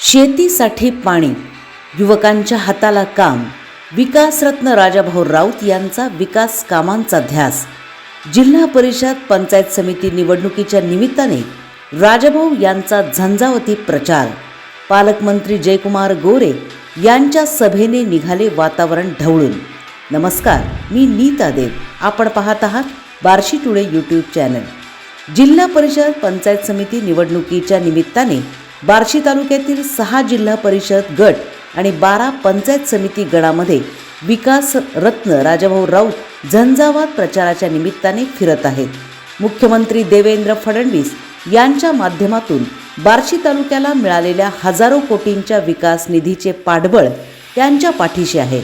शेतीसाठी पाणी युवकांच्या हाताला काम विकासरत्न राजाभाऊ राऊत यांचा विकास कामांचा ध्यास जिल्हा परिषद पंचायत समिती निवडणुकीच्या निमित्ताने राजाभाऊ यांचा झंझावती प्रचार पालकमंत्री जयकुमार गोरे यांच्या सभेने निघाले वातावरण ढवळून. नमस्कार मी नीता देव. आपण पाहत आहात बार्शी टुडे यूट्यूब चॅनल. जिल्हा परिषद पंचायत समिती निवडणुकीच्या निमित्ताने बार्शी तालुक्यातील सहा जिल्हा परिषद गट आणि बारा पंचायत समिती गणामध्ये विकास रत्न राजाभाऊ राऊत झंझावात प्रचाराच्या निमित्ताने फिरत आहेत. मुख्यमंत्री देवेंद्र फडणवीस यांच्या माध्यमातून बार्शी तालुक्याला मिळालेल्या हजारो कोटींच्या विकास निधीचे पाठबळ त्यांच्या पाठीशी आहे.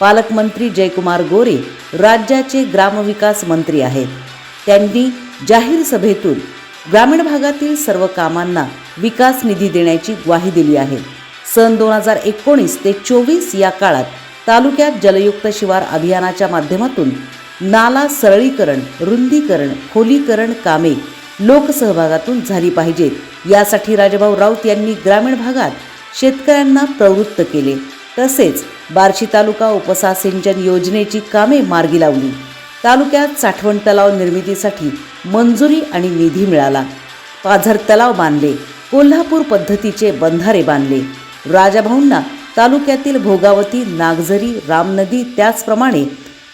पालकमंत्री जयकुमार गोरे राज्याचे ग्रामविकास मंत्री आहेत. त्यांनी जाहीर सभेतून ग्रामीण भागातील सर्व कामांना विकास निधी देण्याची ग्वाही दिली आहे. सन दोन हजार एकोणीस ते चोवीस या काळात तालुक्यात जलयुक्त शिवार अभियानाच्या माध्यमातून नाला सरळीकरण रुंदीकरण खोलीकरण कामे लोकसहभागातून झाली पाहिजेत. यासाठी राजाभाऊ राऊत यांनी ग्रामीण भागात शेतकऱ्यांना प्रवृत्त केले. तसेच बार्शी तालुका उपसा सिंचन योजनेची कामे मार्गी लावली. तालुक्यात साठवण तलाव निर्मितीसाठी मंजुरी आणि निधी मिळाला. पाझर तलाव बांधले. कोल्हापूर पद्धतीचे बंधारे बांधले. राजाभाऊंना तालुक्यातील भोगावती नागझरी रामनदी त्याचप्रमाणे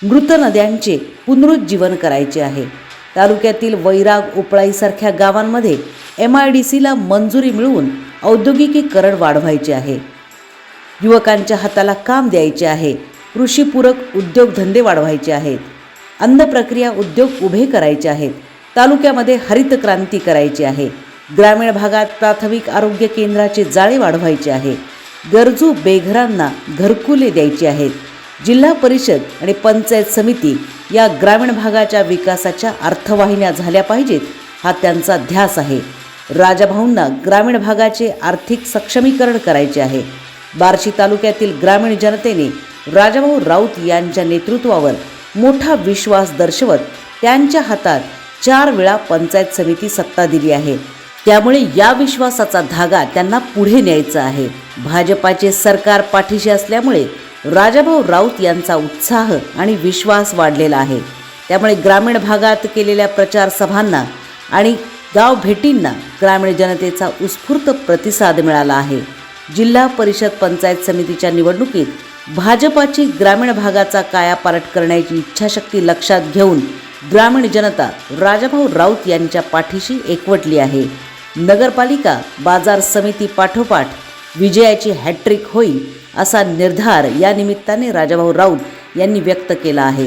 मृत नद्यांचे पुनरुज्जीवन करायचे आहे. तालुक्यातील वैराग उपळाईसारख्या गावांमध्ये एम आय डी सीला मंजुरी मिळवून औद्योगिकीकरण वाढवायचे आहे. युवकांच्या हाताला काम द्यायचे आहे. कृषीपूरक उद्योगधंदे वाढवायचे आहेत. अन्न प्रक्रिया उद्योग उभे करायचे आहेत. तालुक्यामध्ये हरित क्रांती करायची आहे. ग्रामीण भागात प्राथमिक आरोग्य केंद्राचे जाळे वाढवायचे आहे. गरजू बेघरांना घरकुले द्यायची आहेत. जिल्हा परिषद आणि पंचायत समिती या ग्रामीण भागाच्या विकासाच्या अर्थवाहिन्या झाल्या पाहिजेत हा त्यांचा ध्यास आहे. राजाभाऊंना ग्रामीण भागाचे आर्थिक सक्षमीकरण करायचे आहे. बार्शी तालुक्यातील ग्रामीण जनतेने राजाभाऊ राऊत यांच्या नेतृत्वावर मोठा विश्वास दर्शवत त्यांच्या हातात चार वेळा पंचायत समिती सत्ता दिली आहे. त्यामुळे या विश्वासाचा धागा त्यांना पुढे न्यायचा आहे. भाजपाचे सरकार पाठीशी असल्यामुळे राजाभाऊ राऊत यांचा उत्साह आणि विश्वास वाढलेला आहे. त्यामुळे ग्रामीण भागात केलेल्या प्रचार सभांना आणि गाव भेटींना ग्रामीण जनतेचा उत्स्फूर्त प्रतिसाद मिळाला आहे. जिल्हा परिषद पंचायत समितीच्या निवडणुकीत भाजपाची ग्रामीण भागाचा कायापालट करण्याची इच्छाशक्ती लक्षात घेऊन ग्रामीण जनता राजाभाऊ राऊत यांच्या पाठीशी एकवटली आहे. नगरपालिका बाजार समिती पाठोपाठ विजयाची हॅट्रिक होईल असा निर्धार या निमित्ताने राजाभाऊ राऊत यांनी व्यक्त केला आहे.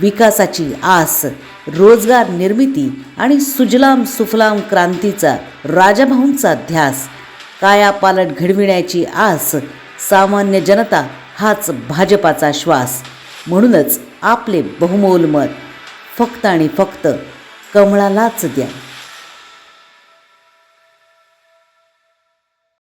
विकासाची आस रोजगार निर्मिती आणि सुजलाम सुफलाम क्रांतीचा राजाभाऊंचा ध्यास कायापालट घडविण्याची आस सामान्य जनता हाच भाजपाचा श्वास म्हणूनच आपले बहुमोल मत फक्त आणि फक्त कमळालाच द्या.